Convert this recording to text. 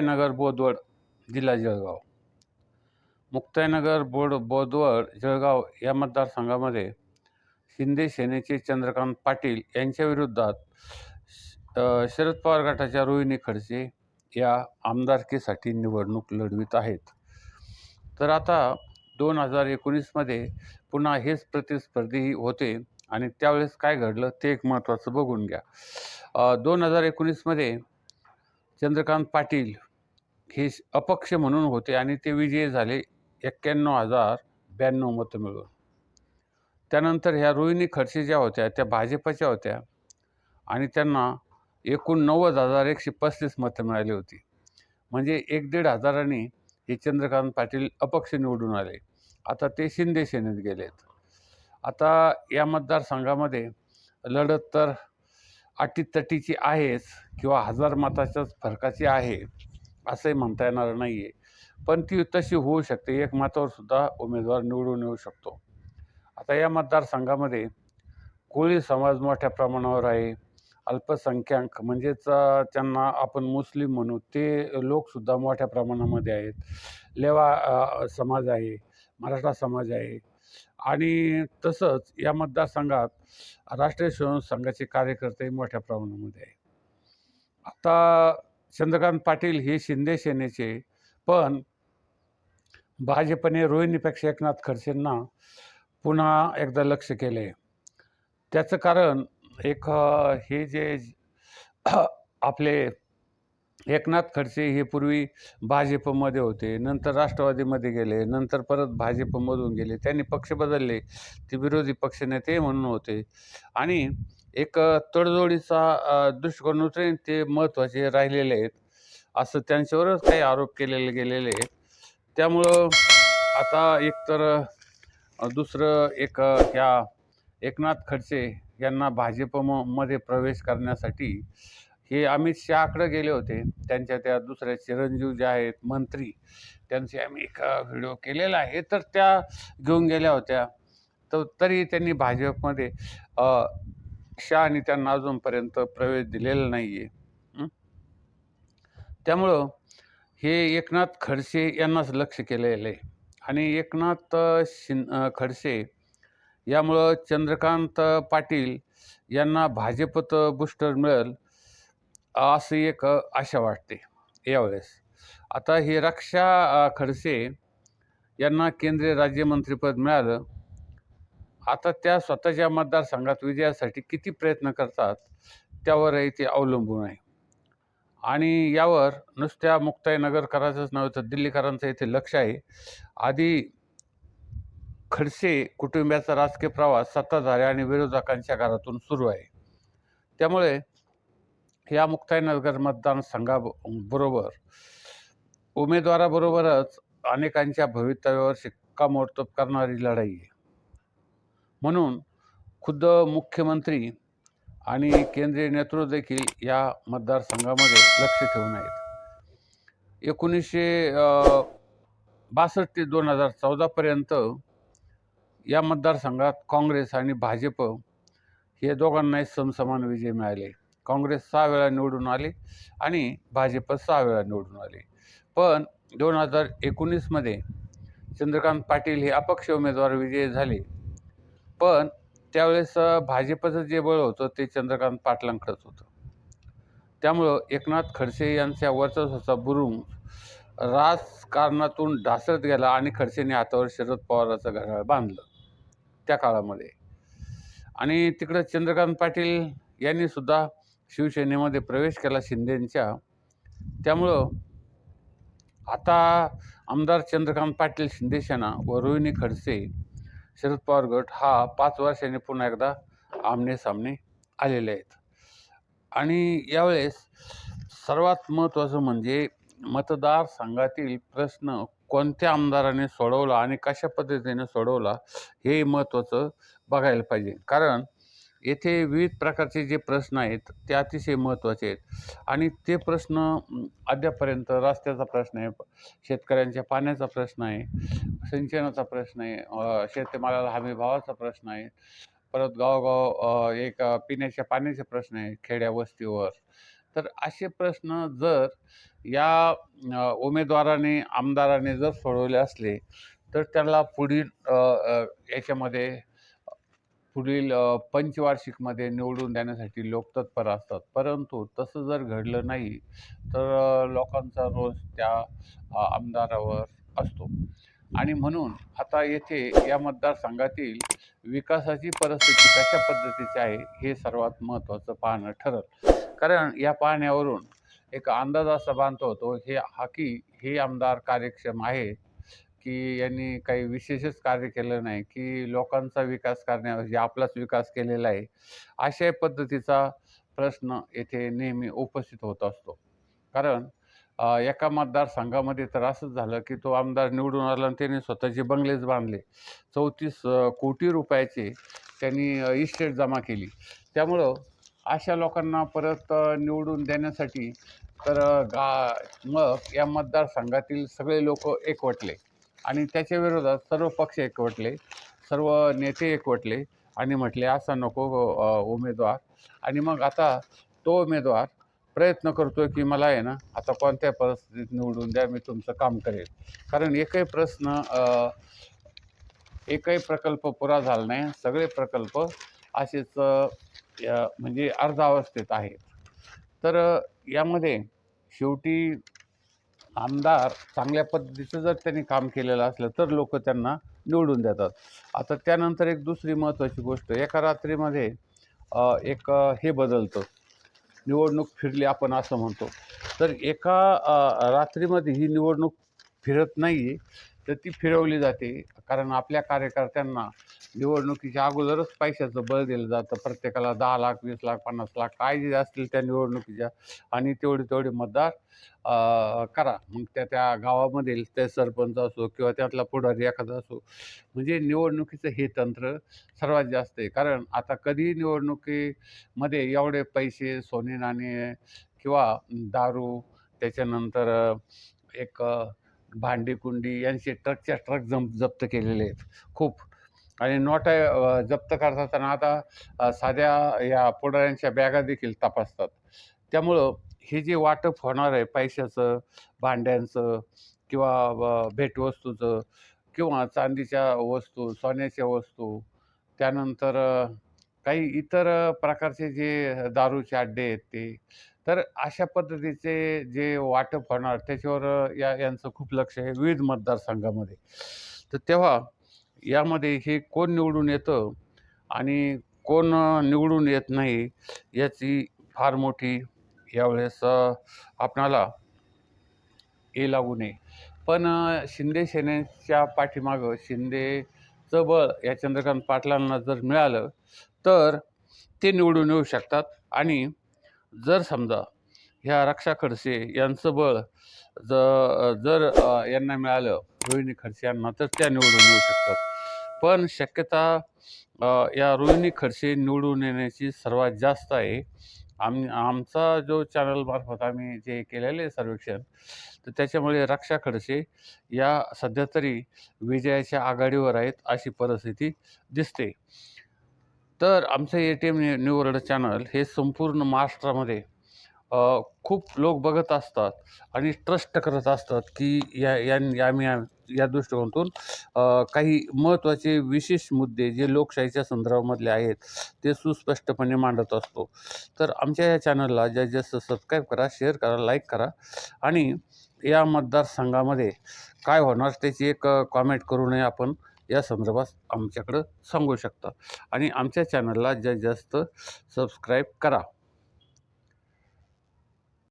मुक्ताईनगर बोदवड जिल्हा जळगाव. मुक्ताईनगर बोड बोदवड जळगाव या मतदारसंघामध्ये शिंदे सेनेचे चंद्रकांत पाटील यांच्या विरोधात शरद पवार गटाच्या रोहिणी खडसे या आमदारकीसाठी निवडणूक लढवित आहेत. तर आता दोन हजार एकोणीसमध्ये पुन्हा हेच प्रतिस्पर्धी होते आणि त्यावेळेस काय घडलं ते एक महत्त्वाचं बघून घ्या. दोन हजार एकोणीसमध्ये चंद्रकांत पाटील हे अपक्ष म्हणून होते आणि ते विजयी झाले एक्क्याण्णव हजार ब्याण्णव मतं मिळून. त्यानंतर ह्या रोहिणी खडसे ज्या होत्या त्या भाजपच्या होत्या आणि त्यांना एकूण नव्वद हजार एकशे पस्तीस मतं मिळाली होती. म्हणजे एक दीड हजारांनी हे चंद्रकांत पाटील अपक्ष निवडून आले. आता ते शिंदे सेनेत गेलेत. आता या मतदारसंघामध्ये लढत तर अटीतटीची आहेच किंवा हजार मताच्याच फरकाची आहे. असंही म्हणता येणार नाही आहे पण ती तशी होऊ शकते. एक मतावर सुद्धा उमेदवार निवडून येऊ शकतो. आता या मतदारसंघामध्ये कोळी समाज मोठ्या प्रमाणावर आहे. अल्पसंख्याक म्हणजेच त्यांना आपण मुस्लिम म्हणू ते लोकसुद्धा मोठ्या प्रमाणामध्ये आहेत. लेवा समाज आहे मराठा समाज आहे. आणि तसंच या मतदारसंघात राष्ट्रीय स्वयंसेवक संघाचे कार्यकर्ते मोठ्या प्रमाणामध्ये आहे आता चंद्रकांत पाटील हे शिंदे सेनेचे पण भाजपने रोहिणीपेक्षा एकनाथ खडसेंना पुन्हा एकदा लक्ष केले त्याचं कारण एक हे जे आपले एकनाथ खडसे हे पूर्वी भाजपमध्ये होते नंतर राष्ट्रवादीमध्ये गेले नंतर परत भाजपमधून गेले त्यांनी पक्ष बदलले ते विरोधी पक्षनेते म्हणून होते. आणि एक तडजोडीचा दृष्टिकोन उतरेन ते महत्त्वाचे राहिलेले आहेत. असं त्यांच्यावरच काही आरोप केलेले गेलेले आहेत. त्यामुळं आता एकतर दुसरं एक ह्या एकनाथ खडसे यांना भाजप म मध्ये प्रवेश करण्यासाठी हे अमित शहाकडे गेले होते. त्यांच्या त्या दुसऱ्या चिरंजीव जे आहेत मंत्री त्यांचे आम्ही एक व्हिडिओ केलेला आहे. तर त्या घेऊन गेल्या होत्या. तर तरी त्यांनी भाजपमध्ये शिक्षा आणि त्यांना अजूनपर्यंत प्रवेश दिलेला नाही आहे त्यामुळं हे एकनाथ खडसे यांनाच लक्ष केलेलं आहे. आणि एकनाथ शिन खडसे यामुळं चंद्रकांत पाटील यांना भाजपत बुस्टर मिळेल असं एक आशा वाटते यावेळेस. आता हे रक्षा खडसे यांना केंद्रीय राज्यमंत्रीपद मिळालं. आता त्या स्वतःच्या मतदारसंघात विजयासाठी किती प्रयत्न करतात त्यावरही ते अवलंबून आहे. आणि यावर नुसत्या मुक्ताईनगरकरांचंच नव्हे तर दिल्लीकरांचं इथे लक्ष आहे. आधी खडसे कुटुंबियाचा राजकीय प्रवास सत्ताधारी आणि विरोधकांच्या घरातून सुरू आहे. त्यामुळे या मुक्ताईनगर मतदारसंघाबरोबर उमेदवाराबरोबरच अनेकांच्या भवितव्यावर शिक्कामोर्तब करणारी लढाई आहे. म्हणून खुद्द मुख्यमंत्री आणि केंद्रीय नेतृत्व देखील या मतदारसंघामध्ये लक्ष ठेवून आहेत. एकोणीसशे बासष्ट ते दोन हजार चौदापर्यंत या मतदारसंघात काँग्रेस आणि भाजप हे दोघांनाही समसमान विजय मिळाले. काँग्रेस सहा वेळा निवडून आले आणि भाजप सहा वेळा निवडून आले. पण दोन हजार एकोणीसमध्ये चंद्रकांत पाटील हे अपक्ष उमेदवार विजयी झाले. पण त्यावेळेस भाजपचं जे बळ होतं ते चंद्रकांत पाटलांकडंच होतं. त्यामुळं एकनाथ खडसे यांच्या वर्चस्वाचा बुरुंग राजकारणातून ढासळत गेला आणि खडसेंनी हातावर शरद पवाराचं घड्याळ बांधलं त्या काळामध्ये. आणि तिकडं चंद्रकांत पाटील यांनी सुद्धा शिवसेनेमध्ये प्रवेश केला शिंदेंच्या. त्यामुळं आता आमदार चंद्रकांत पाटील शिंदेसेना व रोहिणी खडसे शरद पवार गट हा पाच वर्षांनी पुन्हा एकदा आमने सामने आलेले आहेत. आणि यावेळेस सर्वात महत्त्वाचं म्हणजे मतदारसंघातील प्रश्न कोणत्या आमदाराने सोडवला आणि कशा पद्धतीने सोडवला हे महत्त्वाचं बघायला पाहिजे. कारण येथे विविध प्रकारचे जे प्रश्न आहेत ते अतिशय महत्त्वाचे आहेत. आणि ते प्रश्न अद्यापर्यंत रस्त्याचा प्रश्न आहे शेतकऱ्यांच्या पाण्याचा प्रश्न आहे सिंचनाचा प्रश्न आहे शेतमालाला हमी भावाचा प्रश्न आहे परत गावोगाव एक पिण्याच्या पाण्याचे प्रश्न आहे खेड्या वस्तीवर. तर असे प्रश्न जर या उमेदवाराने आमदाराने जर सोडवले असले तर त्याला पुढील याच्यामध्ये पुढील पंचवार्षिकमध्ये निवडून देण्यासाठी लोक तत्पर असतात. परंतु तसं जर घडलं नाही तर लोकांचा रोष त्या आमदारावर असतो. आणि म्हणून आता येथे या मतदारसंघातील विकासाची परिस्थिती कशा पद्धतीची आहे हे सर्वात महत्त्वाचं पाहणं ठरल. कारण या पाहण्यावरून एक अंदाज असा बांधतो होतो हे हा की हे आमदार कार्यक्षम आहेत की यांनी काही विशेषच कार्य केलं नाही की लोकांचा विकास करण्याऐवजी आपलाच विकास केलेला आहे अशा पद्धतीचा प्रश्न येथे नेहमी उपस्थित होत असतो. कारण एका मतदारसंघामध्ये तर असंच झालं की तो आमदार निवडून आला आणि त्याने स्वतःचे बंगलेच बांधले. चौतीस कोटी रुपयाचे त्यांनी इस्टेट जमा केली. त्यामुळं अशा लोकांना परत निवडून देण्यासाठी तर गा मग या मतदारसंघातील सगळे लोक एकवटले. आणि त्याच्या विरोधात सर्व पक्ष एकवटले सर्व नेते एकवटले आणि म्हटले असा नको उमेदवार. आणि मग आता तो उमेदवार प्रयत्न करतो की मला आहे ना आता कोणत्या परिस्थितीत निवडून द्या मी तुमचं काम करेल. कारण एकही प्रश्न एकही प्रकल्प पुरा झाला नाही. सगळे प्रकल्प असेच या- म्हणजे अर्धावस्थेत आहेत. तर यामध्ये शेवटी आमदार चांगल्या पद्धतीचं जर त्यांनी काम केलेलं असलं तर लोक त्यांना निवडून देतात. आता त्यानंतर एक दुसरी महत्त्वाची गोष्ट एका रात्रीमध्ये एक हे बदलतं. निवडणूक फिरली आपण असं म्हणतो. तर एका रात्रीमध्ये ही निवडणूक फिरत नाही तर ती फिरवली जाते. कारण आपल्या कार्यकर्त्यांना निवडणुकीच्या अगोदरच पैशाचं बळ दिलं जातं. प्रत्येकाला दहा लाख वीस लाख पन्नास लाख काय जे असतील त्या निवडणुकीच्या. आणि तेवढे तेवढे मतदार करा. मग त्या त्या गावामधील ते सरपंच असो किंवा त्यातला पुढारी एखादा असो. म्हणजे निवडणुकीचं हे तंत्र सर्वात जास्त आहे. कारण आता कधी निवडणुकीमध्ये एवढे पैसे सोने नाणे किंवा दारू त्याच्यानंतर एक भांडीकुंडी भांडी कुंडी यांचे ट्रकच्या ट्रक जम जप्त केलेले आहेत. खूप आणि नोटा जप्त जप्त करताना आता साध्या या पुढाऱ्यांच्या बॅगा देखील तपासतात. त्यामुळं हे जे वाटप होणार आहे पैशाचं भांड्यांचं किंवा भेटवस्तूचं किंवा चांदीच्या वस्तू सोन्याच्या वस्तू त्यानंतर काही इतर प्रकारचे जे दारूचे अड्डे आहेत ते तर अशा पद्धतीचे जे वाटप होणार त्याच्यावर या यांचं खूप लक्ष आहे विविध मतदारसंघामध्ये. तर तेव्हा यामध्ये हे कोण निवडून येतं आणि कोण निवडून येत नाही याची फार मोठी यावेळेस आपणाला हे लागू नये. पण शिंदे सेनेच्या पाठीमागं शिंदेचं बळ या चंद्रकांत पाटलांना जर मिळालं तर ते निवडून येऊ शकतात. आणि जर समजा ह्या रक्षा खडसे यांचं बळ ज जर यांना मिळालं रोहिणी खडसे यांना तर त्या निवडून येऊ शकतात. पण शक्यता या रोहिणी खडसे निवडून येण्याची सर्वात जास्त आहे. आम आमचा जो चॅनलमार्फत आम्ही जे केलेले आहे सर्वेक्षण तर त्याच्यामुळे रक्षा खडसे या सध्या तरी विजयाच्या आघाडीवर आहेत अशी परिस्थिती दिसते. तर आमचं A T M new world channel हे संपूर्ण महाराष्ट्रामध्ये खूप लोक बघत असतात आणि ट्रस्ट करत असतात की या या आम्ही या दृष्टिकोनातून काही महत्त्वाचे विशेष मुद्दे जे लोकशाहीच्या संदर्भामधले आहेत ते सुस्पष्टपणे मांडत असतो. तर आमच्या या चॅनलला जास्तीत जास्त सबस्क्राईब करा शेअर करा लाईक करा आणि या मतदारसंघामध्ये काय होणार त्याची एक कॉमेंट करूनही आपण या संदर्भात आमच्याकडं सांगू शकता. आणि आमच्या चॅनलला जास्तीत जास्त सबस्क्राईब करा.